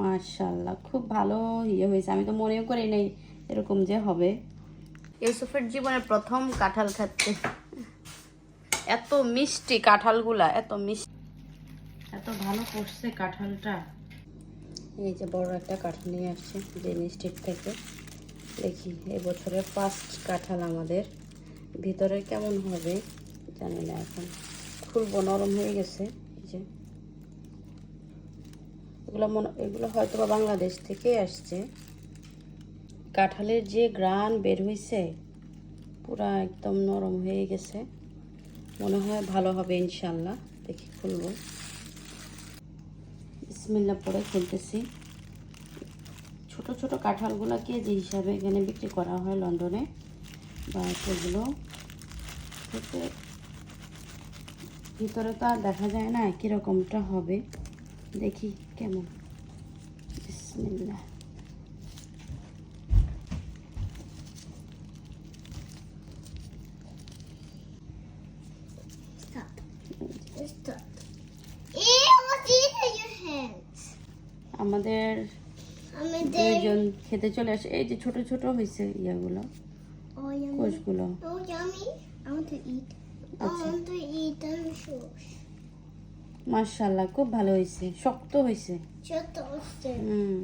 মাশাল্লাহ খুব ভালো ইয়ে হয়েছে। আমি তো মনেও করি নাই এরকম যে হবে। ইউসুফের জীবনে প্রথম কাঁঠাল খাচ্ছে। এত মিষ্টি কাঁঠালগুলা এত মিষ্টি। এত ভালো করছে কাঁঠালটা। এই যে বড় একটা কাঁঠাল নিয়ে আসছে জেনি স্ট্রিট থেকে। দেখি এবছরের ফার্স্ট কাঁঠাল আমাদের। ভিতরে কেমন হবে জানি না এখন। খুলবো নরম হয়ে গেছে এই যে। এগুলো মনে, এগুলো হয়তো বা বাংলাদেশ থেকে আসছে। কাঁঠালের যে গ্রান বের হয়েছে পুরা একদম নরম হয়ে গেছে। মনে হয় ভালো হবে ইনশাল্লাহ, দেখি খুলবো। বিসমিল্লা পরে খুলতেছি। ছোট ছোট কাঁঠালগুলো কেজি হিসাবে এখানে বিক্রি করা হয় লন্ডনে, বা সেগুলো ভিতরে তো আর দেখা যায় না কীরকমটা হবে। দেখি কেমন। আমাদের দুজন খেতে চলে আসে। এই যে ছোট ছোট হয়েছে ইয়াগুলো কোষগুলো। আচ্ছা। মার্শাল্লাহ খুব ভালো হয়েছে। শক্ত হয়েছে। হুম।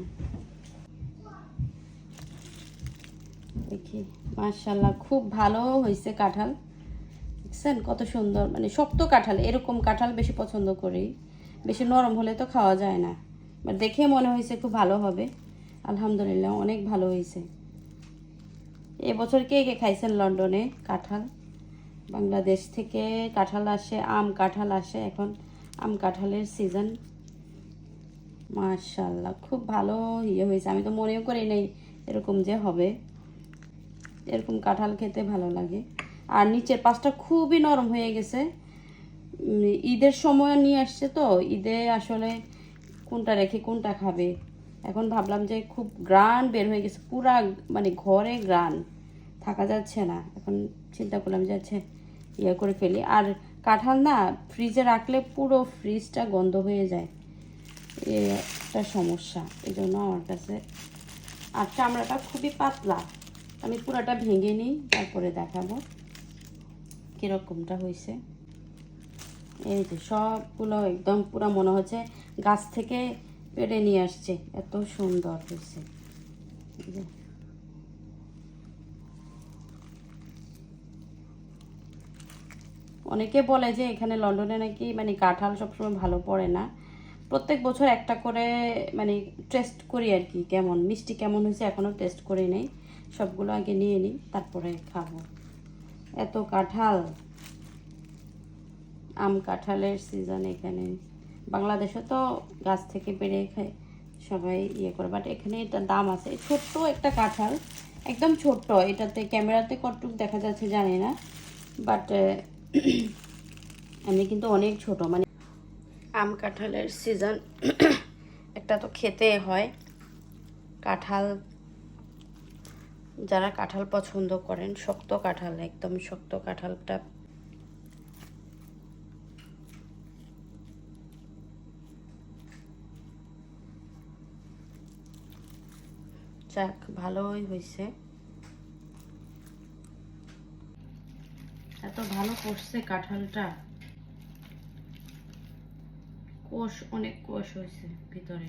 দেখি মার্শাল্লাহ খুব ভালো হয়েছে কাঁঠাল। দেখছেন কত সুন্দর মানে শক্ত কাঁঠাল এরকম কাঁঠাল বেশি পছন্দ করি। বেশি নরম হলে তো খাওয়া যায় না। বাট দেখে মনে হয়েছে খুব ভালো হবে। আলহামদুলিল্লাহ অনেক ভালো হয়েছে। এবছর কে কে খাইছেন লন্ডনে কাঁঠাল? বাংলাদেশ থেকে কাঁঠাল আসে আম কাঁঠাল আসে এখন। আম কাঁঠালের সিজন মাশাল্লাহ খুব ভালো ইয়ে হয়েছে। আমি তো মনেও করি নাই এরকম যে হবে। এরকম কাঁঠাল খেতে ভালো লাগে। আর নিচের পাশটা খুবই নরম হয়ে গেছে। ঈদের সময় নিয়ে আসছে তো, ঈদে আসলে কোনটা রেখে কোনটা খাবে। এখন ভাবলাম যে খুব গ্রান বের হয়ে গেছে, পুরা মানে ঘরে গ্রান থাকা যাচ্ছে না। এখন চিন্তা করলাম যে আচ্ছা ইয়ে করে ফেলি। আর কাঁঠাল না ফ্রিজে রাখলে পুরো ফ্রিজটা গন্ধ হয়ে যায়। একটা সমস্যা, এই জন্য আমার কাছে আর চামড়াটা খুবই পাতলা। আমি পুরাটা ভেঙে নিই, তারপরে দেখাবো কীরকমটা হয়েছে। এই যে সবগুলো একদম পুরো মনে হচ্ছে গাছ থেকে পেড়ে নিয়ে আসছে, এত সুন্দর হয়েছে এই যে। অনেকে বলে যে এখানে লন্ডনে নাকি মানে কাঁঠাল সবসময় ভালো পড়ে না। প্রত্যেক বছর একটা করে মানে টেস্ট করি আর কি, কেমন, মিষ্টি কেমন হয়েছে এখনও টেস্ট করে নেই। সবগুলো আগে নিয়ে নিই, তারপরে খাব। এত কাঁঠাল। আম কাঁঠালের সিজন এখানে। বাংলাদেশে তো গাছ থেকে পেড়ে খায়, সবাই ইয়ে করে বাট এখানে এটা দাম আছে। ছোট্ট একটা কাঁঠাল, একদম ছোট্ট, এটাতে ক্যামেরাতে কতটুকু দেখা যাচ্ছে জানি না বাট এমনি কিন্তু অনেক ছোট মানে আম কাঁঠালের সিজন একটা তো খেতে হয়। কাঁঠাল, যারা কাঁঠাল পছন্দ করেন, শক্ত কাঁঠাল, একদম শক্ত কাঁঠালটা। যাক, ভালোই হয়েছে এত ভালো করছে কাঁঠালটা। কোষ, অনেক কোষ হয়েছে ভিতরে।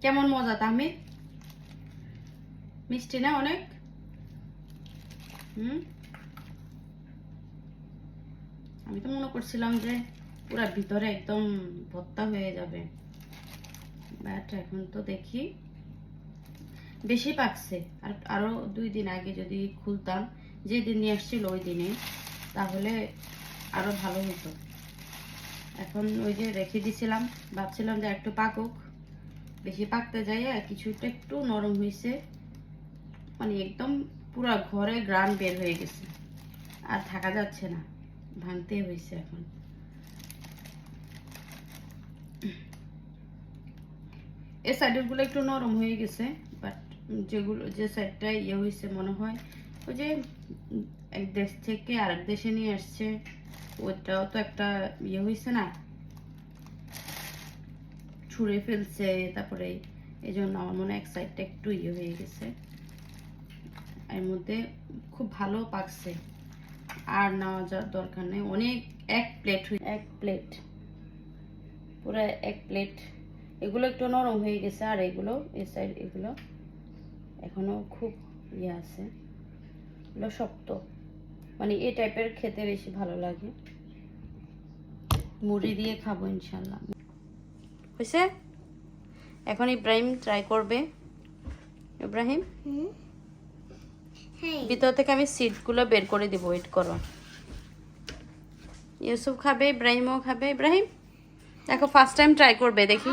কেমন মজা তাহমি মিষ্টি না অনেক? হুম? আমি তো মনে করছিলাম যে পুরো ভিতরে একদম ভত্তা হয়ে যাবে। বাট এখন তো দেখি। বেশি পাকছে। আর আরও দুই দিন আগে যদি খুলতাম যে দিন নিয়ে আসছিল ওই দিনে তাহলে আরও ভালো হতো এখন ওই যে রেখে দিছিলাম, ভাবছিলাম যে একটু পাকুক। বেশি পাকতে যাই কিছুটা একটু নরম হয়েছে মানে একদম পুরো ঘরে গ্রাম বের হয়ে গেছে। আর থাকা যাচ্ছে না, ভাঙতে হয়েছে এখন। এই সাইডেরগুলো একটু নরম হয়ে গেছে বাট যেগুলো যে সাইডটা ইয়ে হয়েছে মনে হয় ওই যে এক দেশ থেকে আরেক দেশে নিয়ে আসছে ওটাও তো একটা ইয়ে হয়েছে না? ছুঁড়ে ফেলছে, তারপরে এই জন্য আমার মনে এক সাইডটা একটু ইয়ে হয়ে গেছে। এর মধ্যে খুব ভালো পাকছে। আর নেওয়া যাওয়ার দরকার নেই। অনেক, এক প্লেট এক প্লেট পুরো এক প্লেট এগুলো একটু নরম হয়ে গেছে, আর এগুলো, এই সাইড এগুলো এখনও খুব ইয়ে আছে। এগুলো শক্ত। মানে এই টাইপের খেতে বেশি ভালো লাগে। মুড়ি দিয়ে খাব ইনশাল্লাহ হয়েছে? এখন ইব্রাহিম ট্রাই করবে। ইব্রাহিম? হ্যাঁ। ভিতর থেকে আমি সিটগুলো বের করে দিব ওয়েট করো। ইউসুফ খাবে ইব্রাহিমও খাবে। ইব্রাহিম দেখো ফার্স্ট টাইম ট্রাই করবে দেখি.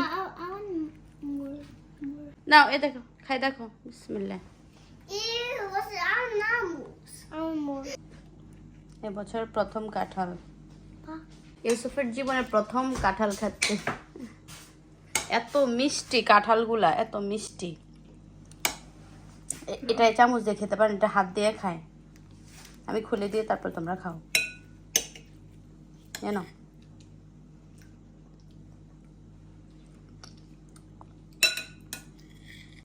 নাও এ দেখো খাই দেখো। বিসমিল্লাহ। এবছর প্রথম কাঁঠাল. ইউসুফের জীবনে প্রথম কাঁঠাল খাচ্ছে। এত মিষ্টি কাঁঠালগুলা এত মিষ্টি। এটা চামচ দিয়ে খেতে পারেন এটা হাত দিয়ে খায়। আমি খুলে দিয়ে তারপর তোমরা খাও। জানো?